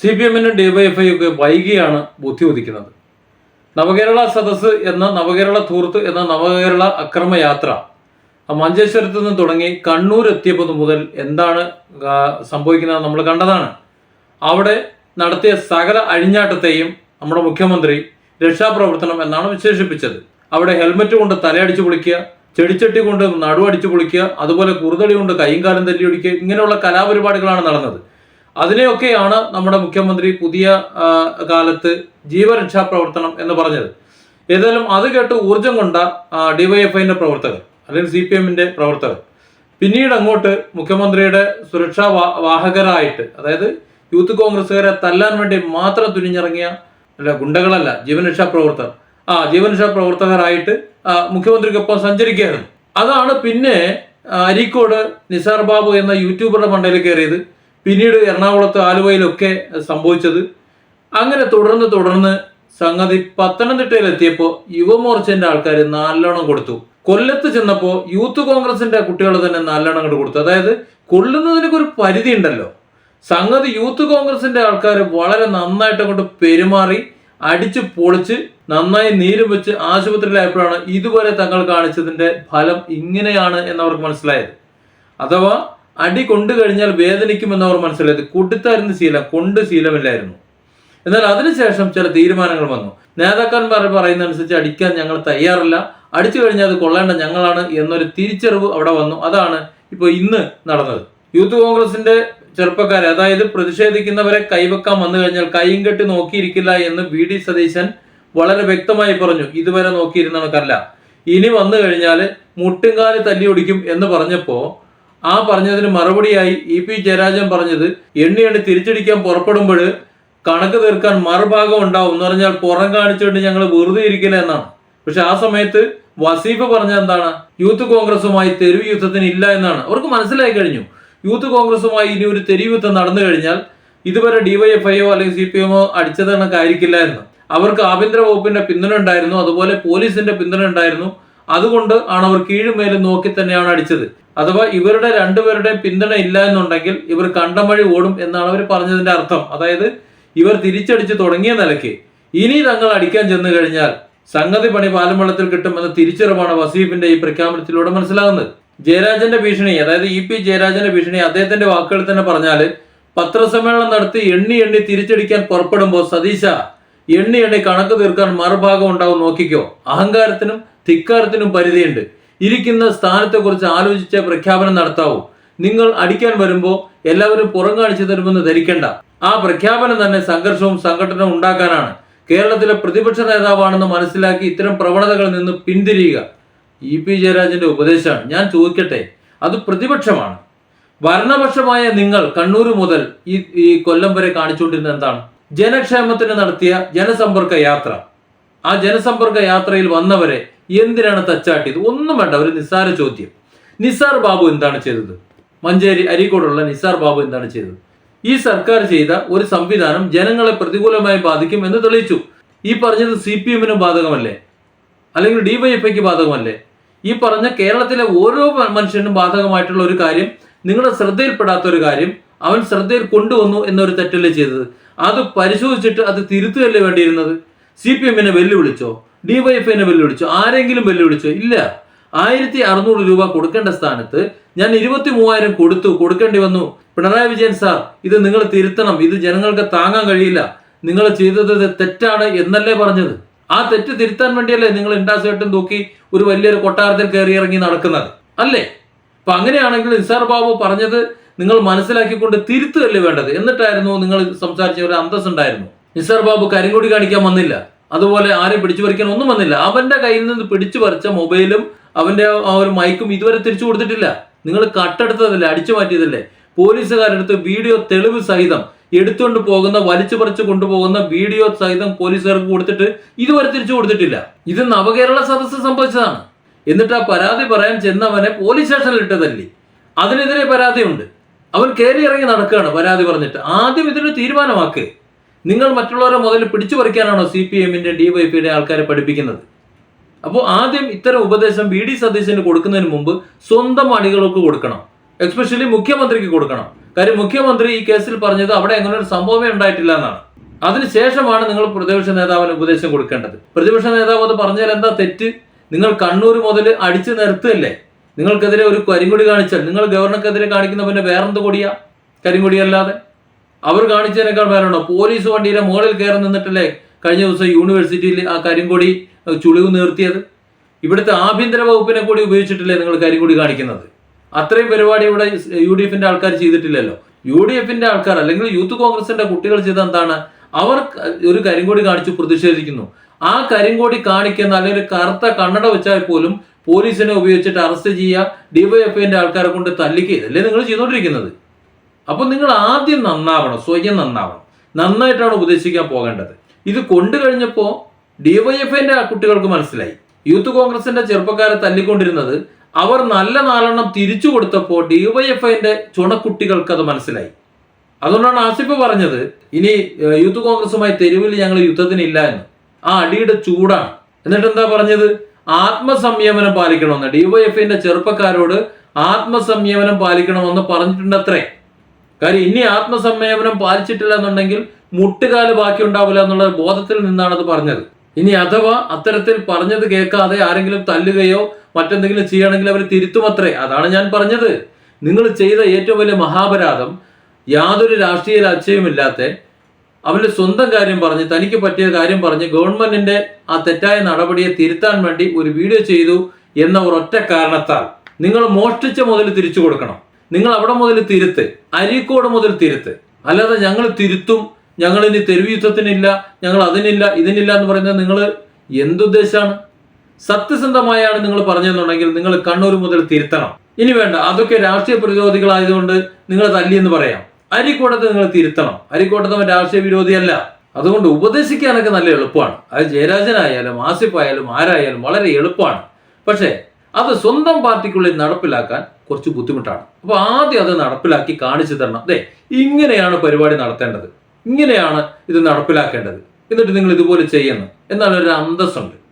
C P എമ്മിനും DYFI ഒക്കെ വൈകിയാണ് ബുദ്ധി ഉദിക്കുന്നത് നവകേരള സദസ്സ് എന്ന നവകേരള തൂർത്ത് എന്ന നവകേരള അക്രമയാത്ര മഞ്ചേശ്വരത്ത് നിന്ന് തുടങ്ങി കണ്ണൂർ എത്തിയപ്പോൾ മുതൽ എന്താണ് സംഭവിക്കുന്നത് നമ്മൾ കണ്ടതാണ്. അവിടെ നടത്തിയ സകല അഴിഞ്ഞാട്ടത്തെയും നമ്മുടെ മുഖ്യമന്ത്രി രക്ഷാപ്രവർത്തനം എന്നാണ് വിശേഷിപ്പിച്ചത്. അവിടെ ഹെൽമറ്റ് കൊണ്ട് തലയടിച്ചു പൊളിക്കുക ചെടിച്ചട്ടി കൊണ്ട് നടുവടിച്ചു പൊളിക്കുക അതുപോലെ കുറുതടി കൊണ്ട് കൈയും കാലം തല്ലി ഒടിക്കുക ഇങ്ങനെയുള്ള കലാപരിപാടികളാണ് നടന്നത്. അതിനെയൊക്കെയാണ് നമ്മുടെ മുഖ്യമന്ത്രി പുതിയ കാലത്ത് ജീവരക്ഷാ പ്രവർത്തനം എന്ന് പറഞ്ഞത്. ഏതായാലും അത് കേട്ട് ഊർജം കൊണ്ട ഡിവൈഎഫ്ഐന്റെ പ്രവർത്തകർ അല്ലെങ്കിൽ സി പി എമ്മിന്റെ പ്രവർത്തകർ പിന്നീട് അങ്ങോട്ട് മുഖ്യമന്ത്രിയുടെ സുരക്ഷാ വാഹകരായിട്ട് അതായത് യൂത്ത് കോൺഗ്രസ്സുകാരെ തല്ലാൻ വേണ്ടി മാത്രം തുനിഞ്ഞിറങ്ങിയ അല്ല ഗുണ്ടകളല്ല ജീവനരക്ഷാ പ്രവർത്തകർ. ആ ജീവനരക്ഷാ പ്രവർത്തകരായിട്ട് മുഖ്യമന്ത്രിക്കൊപ്പം സഞ്ചരിക്കുകയായിരുന്നു. അതാണ് പിന്നെ അരീക്കോട് നിസാർ ബാബു എന്ന യൂട്യൂബറുടെ മണ്ടയിൽ കയറിയത്. പിന്നീട് എറണാകുളത്ത് ആലുവയിലൊക്കെ സംഭവിച്ചത്. അങ്ങനെ തുടർന്ന് തുടർന്ന് സംഗതി പത്തനംതിട്ടയിലെത്തിയപ്പോൾ യുവമോർച്ചന്റെ ആൾക്കാർ നല്ലോണം കൊടുത്തു. കൊല്ലത്ത് ചെന്നപ്പോൾ യൂത്ത് കോൺഗ്രസിന്റെ കുട്ടികൾ തന്നെ നല്ലോണം അങ്ങോട്ട് കൊടുത്തു. അതായത് കൊല്ലുന്നതിനൊക്കെ ഒരു പരിധി ഉണ്ടല്ലോ. സംഗതി യൂത്ത് കോൺഗ്രസിന്റെ ആൾക്കാർ വളരെ നന്നായിട്ട് അങ്ങോട്ട് പെരുമാറി അടിച്ച് പൊളിച്ച് നന്നായി നീരും വെച്ച് ആശുപത്രിയിലായപ്പോഴാണ് ഇതുവരെ തങ്ങൾ കാണിച്ചതിന്റെ ഫലം ഇങ്ങനെയാണ് എന്നവർക്ക് മനസ്സിലായത്. അഥവാ അടി കൊണ്ടു കഴിഞ്ഞാൽ വേദനിക്കുമെന്ന് അവർ മനസ്സിലായത് കൊടുത്തായിരുന്നു ശീലം കൊണ്ട് ശീലമില്ലായിരുന്നു. എന്നാൽ അതിനുശേഷം ചില തീരുമാനങ്ങൾ വന്നു. നേതാക്കന്മാർ പറയുന്നതനുസരിച്ച് അടിക്കാൻ ഞങ്ങൾ തയ്യാറല്ല. അടിച്ചു കഴിഞ്ഞാൽ അത് കൊള്ളേണ്ട ഞങ്ങളാണ് എന്നൊരു തിരിച്ചറിവ് അവിടെ വന്നു. അതാണ് ഇപ്പോൾ ഇന്ന് നടന്നത്. യൂത്ത് കോൺഗ്രസിന്റെ ചെറുപ്പക്കാർ അതായത് പ്രതിഷേധിക്കുന്നവരെ കൈവെക്കാൻ വന്നു കഴിഞ്ഞാൽ കൈയും കെട്ടി നോക്കിയിരിക്കില്ല എന്ന് വി ഡി സതീശൻ വളരെ വ്യക്തമായി പറഞ്ഞു. ഇതുവരെ നോക്കിയിരുന്നവർക്കല്ല ഇനി വന്നു കഴിഞ്ഞാൽ മുട്ടുംകാൽ തല്ലി ഒടിക്കും എന്ന് പറഞ്ഞപ്പോ ആ പറഞ്ഞതിന് മറുപടിയായി ഇ പി ജയരാജൻ പറഞ്ഞത് എണ്ണി എണ്ണി തിരിച്ചടിക്കാൻ പുറപ്പെടുമ്പോൾ കണക്ക് തീർക്കാൻ മറുഭാഗം ഉണ്ടാവും എന്ന് പറഞ്ഞാൽ പുറം കാണിച്ചുകൊണ്ട് ഞങ്ങൾ വെറുതെ ഇരിക്കില്ല എന്നാണ്. പക്ഷെ ആ സമയത്ത് വസീഫ് പറഞ്ഞ എന്താണ്? യൂത്ത് കോൺഗ്രസുമായി തെരുവ് യുദ്ധത്തിന് ഇല്ല എന്നാണ്. അവർക്ക് മനസ്സിലായി കഴിഞ്ഞു. യൂത്ത് കോൺഗ്രസുമായി ഇനി ഒരു തെരുവ് യുദ്ധം നടന്നു കഴിഞ്ഞാൽ ഇതുവരെ ഡിവൈഎഫ്ഐയോ അല്ലെങ്കിൽ സി പി എമ്മോ അടിച്ചത് കണക്കായിരിക്കില്ല എന്ന്. അവർക്ക് ആഭ്യന്തര വകുപ്പിന്റെ പിന്തുണ ഉണ്ടായിരുന്നു. അതുപോലെ പോലീസിന്റെ പിന്തുണ ഉണ്ടായിരുന്നു. അതുകൊണ്ട് ആണ് അവർ കീഴുമേലും നോക്കി തന്നെയാണ് അടിച്ചത്. അഥവാ ഇവരുടെ രണ്ടുപേരുടെ പിന്തുണ ഇല്ല എന്നുണ്ടെങ്കിൽ ഇവർ കണ്ടം വഴി ഓടും എന്നാണ് അവർ പറഞ്ഞതിന്റെ അർത്ഥം. അതായത് ഇവർ തിരിച്ചടിച്ച് തുടങ്ങിയ നിലയ്ക്ക് ഇനി തങ്ങൾ അടിക്കാൻ ചെന്നു കഴിഞ്ഞാൽ സംഗതി പണി പാലംവെള്ളത്തിൽ കിട്ടുമെന്ന തിരിച്ചറിവാണ് വസീഫിന്റെ ഈ പ്രഖ്യാപനത്തിലൂടെ മനസ്സിലാകുന്നത്. ജയരാജന്റെ ഭീഷണി അതായത് ഇ പി ജയരാജന്റെ ഭീഷണി അദ്ദേഹത്തിന്റെ വാക്കുകൾ തന്നെ പറഞ്ഞാൽ പത്രസമ്മേളനം നടത്തി എണ്ണി എണ്ണി തിരിച്ചടിക്കാൻ പുറപ്പെടുമ്പോൾ സതീശ എണ്ണി എണ്ണി കണക്ക് തീർക്കാൻ മറുഭാഗം ഉണ്ടാവും നോക്കിക്കോ. അഹങ്കാരത്തിനും ധിക്കാരത്തിനും പരിധിയുണ്ട്. ഇരിക്കുന്ന സ്ഥാനത്തെക്കുറിച്ച് ആലോചിച്ച പ്രഖ്യാപനം നടത്താവൂ. നിങ്ങൾ അടിക്കാൻ വരുമ്പോൾ എല്ലാവരും പുറം കാണിച്ചു തരുമെന്ന് ധരിക്കേണ്ട. ആ പ്രഖ്യാപനം തന്നെ സംഘർഷവും സംഘടനവും ഉണ്ടാക്കാനാണ്. കേരളത്തിലെ പ്രതിപക്ഷ നേതാവാണെന്ന് മനസ്സിലാക്കി ഇത്തരം പ്രവണതകളിൽ നിന്ന് പിന്തിരിയുക. ഇ പി ജയരാജന്റെ ഉപദേശമാണ്. ഞാൻ ചോദിക്കട്ടെ അത് പ്രതിപക്ഷമാണ്. ഭരണപക്ഷമായ നിങ്ങൾ കണ്ണൂർ മുതൽ ഈ ഈ കൊല്ലം വരെ കാണിച്ചുകൊണ്ടിരുന്ന എന്താണ്? ജനക്ഷേമത്തിന് നടത്തിയ ജനസമ്പർക്ക യാത്ര. ആ ജനസമ്പർക്ക യാത്രയിൽ വന്നവരെ എന്തിനാണ് തച്ചാട്ടിയത്? ഒന്നും വേണ്ട ഒരു നിസ്സാര ചോദ്യം. നിസാർ ബാബു എന്താണ് ചെയ്തത്? മഞ്ചേരി അരീക്കോടുള്ള നിസാർ ബാബു എന്താണ് ചെയ്തത്? ഈ സർക്കാർ ചെയ്ത ഒരു സംവിധാനം ജനങ്ങളെ പ്രതികൂലമായി ബാധിക്കും എന്ന് തെളിയിച്ചു. ഈ പറഞ്ഞത് സി പി എമ്മിനും ബാധകമല്ലേ? അല്ലെങ്കിൽ ഡിവൈഎഫ്ഐക്ക് ബാധകമല്ലേ? ഈ പറഞ്ഞ കേരളത്തിലെ ഓരോ മനുഷ്യനും ബാധകമായിട്ടുള്ള ഒരു കാര്യം നിങ്ങളുടെ ശ്രദ്ധയിൽപ്പെടാത്ത ഒരു കാര്യം അവൻ ശ്രദ്ധയിൽ കൊണ്ടുവന്നു എന്നൊരു തെറ്റല്ലേ ചെയ്തത്? അത് പരിശോധിച്ചിട്ട് അത് തിരുത്തുകയല്ലേ വേണ്ടിയിരുന്നത്? സി പി എമ്മിനെ വെല്ലുവിളിച്ചോ? ഡിവൈഎഫ്ഐനെ വെല്ലുവിളിച്ചോ. ആരെങ്കിലും വെല്ലുവിളിച്ചോ? ഇല്ല. ആയിരത്തി അറുന്നൂറ് രൂപ കൊടുക്കേണ്ട സ്ഥാനത്ത് ഞാൻ ഇരുപത്തി മൂവായിരം കൊടുത്തു. കൊടുക്കേണ്ടി വന്നു. പിണറായി വിജയൻ സാർ ഇത് നിങ്ങൾ തിരുത്തണം. ഇത് ജനങ്ങൾക്ക് താങ്ങാൻ കഴിയില്ല. നിങ്ങൾ ചെയ്തത് തെറ്റാണ് എന്നല്ലേ പറഞ്ഞത്? ആ തെറ്റ് തിരുത്താൻ വേണ്ടിയല്ലേ നിങ്ങൾ ഇൻഡാസേട്ടും തൂക്കി ഒരു വലിയൊരു കൊട്ടാരത്തിൽ കയറി ഇറങ്ങി നടക്കുന്നത്? അല്ലേ? അപ്പൊ അങ്ങനെയാണെങ്കിൽ നിസാർ ബാബു പറഞ്ഞത് നിങ്ങൾ മനസ്സിലാക്കിക്കൊണ്ട് തിരുത്തുകയല്ലേ വേണ്ടത്. എന്നിട്ടായിരുന്നു നിങ്ങൾ സംസാരിച്ച ഒരു അന്തസ്സുണ്ടായിരുന്നു. നിസാർ ബാബു കരിങ്കൊടി കാണിക്കാൻ വന്നില്ല. അതുപോലെ ആരെയും പിടിച്ചു പറിക്കാൻ ഒന്നും വന്നില്ല. അവന്റെ കയ്യിൽ നിന്ന് പിടിച്ചു പറിച്ച മൊബൈലും അവന്റെ ആ ഒരു മൈക്കും ഇതുവരെ തിരിച്ചു കൊടുത്തിട്ടില്ല. നിങ്ങൾ കട്ടെടുത്തതല്ലേ? അടിച്ചു മാറ്റിയതല്ലേ? പോലീസുകാരെടുത്ത് വീഡിയോ തെളിവ് സഹിതം എടുത്തുകൊണ്ട് പോകുന്ന വലിച്ചു പറിച്ചു കൊണ്ടുപോകുന്ന വീഡിയോ സഹിതം പോലീസുകാർക്ക് കൊടുത്തിട്ട് ഇതുവരെ തിരിച്ചു കൊടുത്തിട്ടില്ല. ഇത് നവകേരള സദസ്സ് സംഭവിച്ചതാണ്. എന്നിട്ട് ആ പരാതി പറയാൻ ചെന്നവനെ പോലീസ് സ്റ്റേഷനിൽ ഇട്ടതല്ലേ? അതിനെതിരെ പരാതിയുണ്ട്. അവൻ കയറി ഇറങ്ങി നടക്കുകയാണ് പരാതി പറഞ്ഞിട്ട്. ആദ്യം ഇതിന് തീരുമാനമാക്ക്. നിങ്ങൾ മറ്റുള്ളവരെ മുതൽ പിടിച്ചു പറിക്കാനാണോ സി പി എമ്മിന്റെ ഡിവൈപിയുടെ ആൾക്കാരെ പഠിപ്പിക്കുന്നത്? അപ്പോൾ ആദ്യം ഇത്തരം ഉപദേശം വി ഡി സതീശന് കൊടുക്കുന്നതിന് മുമ്പ് സ്വന്തം അണികൾക്ക് കൊടുക്കണം. എക്സ്പെഷ്യലി മുഖ്യമന്ത്രിക്ക് കൊടുക്കണം. കാര്യം മുഖ്യമന്ത്രി ഈ കേസിൽ പറഞ്ഞത് അവിടെ അങ്ങനെ ഒരു സംഭവമേ ഉണ്ടായിട്ടില്ല എന്നാണ്. അതിനുശേഷമാണ് നിങ്ങൾ പ്രതിപക്ഷ നേതാവിന് ഉപദേശം കൊടുക്കേണ്ടത്. പ്രതിപക്ഷ നേതാവ് അത് പറഞ്ഞാൽ എന്താ തെറ്റ്? നിങ്ങൾ കണ്ണൂർ മുതൽ അടിച്ചു നിർത്തല്ലേ നിങ്ങൾക്കെതിരെ ഒരു കരിങ്കൊടി കാണിച്ചാൽ നിങ്ങൾ ഗവർണർക്കെതിരെ കാണിക്കുന്ന പിന്നെ വേറെന്ത് കൊടിയാ? കരിങ്കൊടി അല്ലാതെ അവർ കാണിച്ചതിനേക്കാൾ വേറെണ്ടോ പോലീസ് വണ്ടിയിലെ മുകളിൽ കയറി നിന്നിട്ടല്ലേ കഴിഞ്ഞ ദിവസം യൂണിവേഴ്സിറ്റിയിൽ ആ കരിങ്കൊടി ചുളിവ് നിർത്തിയത്? ഇവിടുത്തെ ആഭ്യന്തര വകുപ്പിനെ കൂടി ഉപയോഗിച്ചിട്ടില്ലേ നിങ്ങൾ കരിങ്കൊടി കാണിക്കുന്നത്? അത്രയും പരിപാടി ഇവിടെ യു ഡി എഫിന്റെ ആൾക്കാർ ചെയ്തിട്ടില്ലല്ലോ. യു ഡി എഫിന്റെ ആൾക്കാർ അല്ലെങ്കിൽ യൂത്ത് കോൺഗ്രസിന്റെ കുട്ടികൾ ചെയ്ത എന്താണ്? അവർ ഒരു കരിങ്കൊടി കാണിച്ചു പ്രതിഷേധിക്കുന്നു. ആ കരിങ്കൊടി കാണിക്കുന്ന അല്ലെങ്കിൽ കറുത്ത കണ്ണട വെച്ചാൽ പോലും പോലീസിനെ ഉപയോഗിച്ചിട്ട് അറസ്റ്റ് ചെയ്യുക ഡിവൈഎഫ്ഐന്റെ ആൾക്കാരെ കൊണ്ട് തല്ലിക്കുക ഇതല്ലേ നിങ്ങൾ ചെയ്തുകൊണ്ടിരിക്കുന്നത്? അപ്പൊ നിങ്ങൾ ആദ്യം നന്നാവണം സ്വയം നന്നാവണം. നന്നായിട്ടാണ് ഉപദേശിക്കാൻ പോകേണ്ടത്. ഇത് കൊണ്ടു കഴിഞ്ഞപ്പോൾ ഡിവൈഎഫ്ഐന്റെ കുട്ടികൾക്ക് മനസ്സിലായി. യൂത്ത് കോൺഗ്രസിന്റെ ചെറുപ്പക്കാരെ തല്ലിക്കൊണ്ടിരുന്നത് അവർ നല്ല നാലെണ്ണം തിരിച്ചു കൊടുത്തപ്പോൾ ഐന്റെ ചുണക്കുട്ടികൾക്ക് അത് മനസ്സിലായി. അതുകൊണ്ടാണ് ആസിഫ് പറഞ്ഞത് ഇനി യൂത്ത് കോൺഗ്രസുമായി തെരുവിൽ ഞങ്ങൾ യുദ്ധത്തിനില്ല എന്ന്. ആ അടിയുടെ ചൂടാണ്. എന്നിട്ട് എന്താ പറഞ്ഞത്? ആത്മസംയമനം പാലിക്കണമെന്ന്. ഡിവൈഎഫ്ഐന്റെ ചെറുപ്പക്കാരോട് ആത്മസംയമനം പാലിക്കണമെന്ന് പറഞ്ഞിട്ടുണ്ട് അത്രേ കാര്യം ഇനി ആത്മസംയമനം പാലിച്ചിട്ടില്ല എന്നുണ്ടെങ്കിൽ മുട്ടുകാൽ ബാക്കി ഉണ്ടാവില്ല എന്നുള്ള ബോധത്തിൽ നിന്നാണ് അത് പറഞ്ഞത്. ഇനി അഥവാ അത്തരത്തിൽ പറഞ്ഞത് കേൾക്കാതെ ആരെങ്കിലും തല്ലുകയോ മറ്റെന്തെങ്കിലും ചെയ്യണമെങ്കിൽ അവർ തിരുത്തുമത്രേ. അതാണ് ഞാൻ പറഞ്ഞത്. നിങ്ങൾ ചെയ്ത ഏറ്റവും വലിയ മഹാപരാധം യാതൊരു രാഷ്ട്രീയ ലക്ഷ്യവുമില്ലാത്ത അവന്റെ സ്വന്തം കാര്യം പറഞ്ഞ് തനിക്ക് പറ്റിയ കാര്യം പറഞ്ഞ് ഗവൺമെന്റിന്റെ ആ തെറ്റായ നടപടിയെ തിരുത്താൻ വേണ്ടി ഒരു വീഡിയോ ചെയ്തു എന്ന ഒരൊറ്റ കാരണത്താൽ. നിങ്ങൾ മോഷ്ടിച്ച മുതൽ തിരിച്ചു കൊടുക്കണം. നിങ്ങൾ അവിടെ മുതൽ തിരുത്ത്. അരീക്കോട് മുതൽ തിരുത്ത്. അല്ലാതെ ഞങ്ങൾ തിരുത്തും ഞങ്ങൾ ഇനി തെരുവ് യുദ്ധത്തിനില്ല ഞങ്ങൾ അതിനില്ല ഇതിനില്ല എന്ന് പറയുന്നത് നിങ്ങൾ എന്തുദ്ദേശമാണ് സത്യസന്ധമായാണ് നിങ്ങൾ പറഞ്ഞതെന്നുണ്ടെങ്കിൽ നിങ്ങൾ കണ്ണൂർ മുതൽ തിരുത്തണം. ഇനി വേണ്ട അതൊക്കെ രാഷ്ട്രീയ പ്രതിരോധികളായതുകൊണ്ട് നിങ്ങൾ തല്ലി എന്ന് പറയാം. അരിക്കോട്ടത്തെ നിങ്ങൾ തിരുത്തണം. അരിക്കോട്ടത്തെ അവൻ രാഷ്ട്രീയ വിരോധിയല്ല. അതുകൊണ്ട് ഉപദേശിക്കാനൊക്കെ നല്ല എളുപ്പമാണ്. അത് ജയരാജനായാലും ആസിഫ് ആയാലും ആരായാലും വളരെ എളുപ്പമാണ്. പക്ഷേ അത് സ്വന്തം പാർട്ടിക്കുള്ളിൽ നടപ്പിലാക്കാൻ കുറച്ച് ബുദ്ധിമുട്ടാണ്. അപ്പോൾ ആദ്യം അത് നടപ്പിലാക്കി കാണിച്ചു തരണം. അതെ ഇങ്ങനെയാണ് പരിപാടി നടത്തേണ്ടത്. ഇങ്ങനെയാണ് ഇത് നടപ്പിലാക്കേണ്ടത്. എന്നിട്ട് നിങ്ങൾ ഇതുപോലെ ചെയ്യുന്നു എന്നാലൊരു അന്തസ്സുണ്ട്.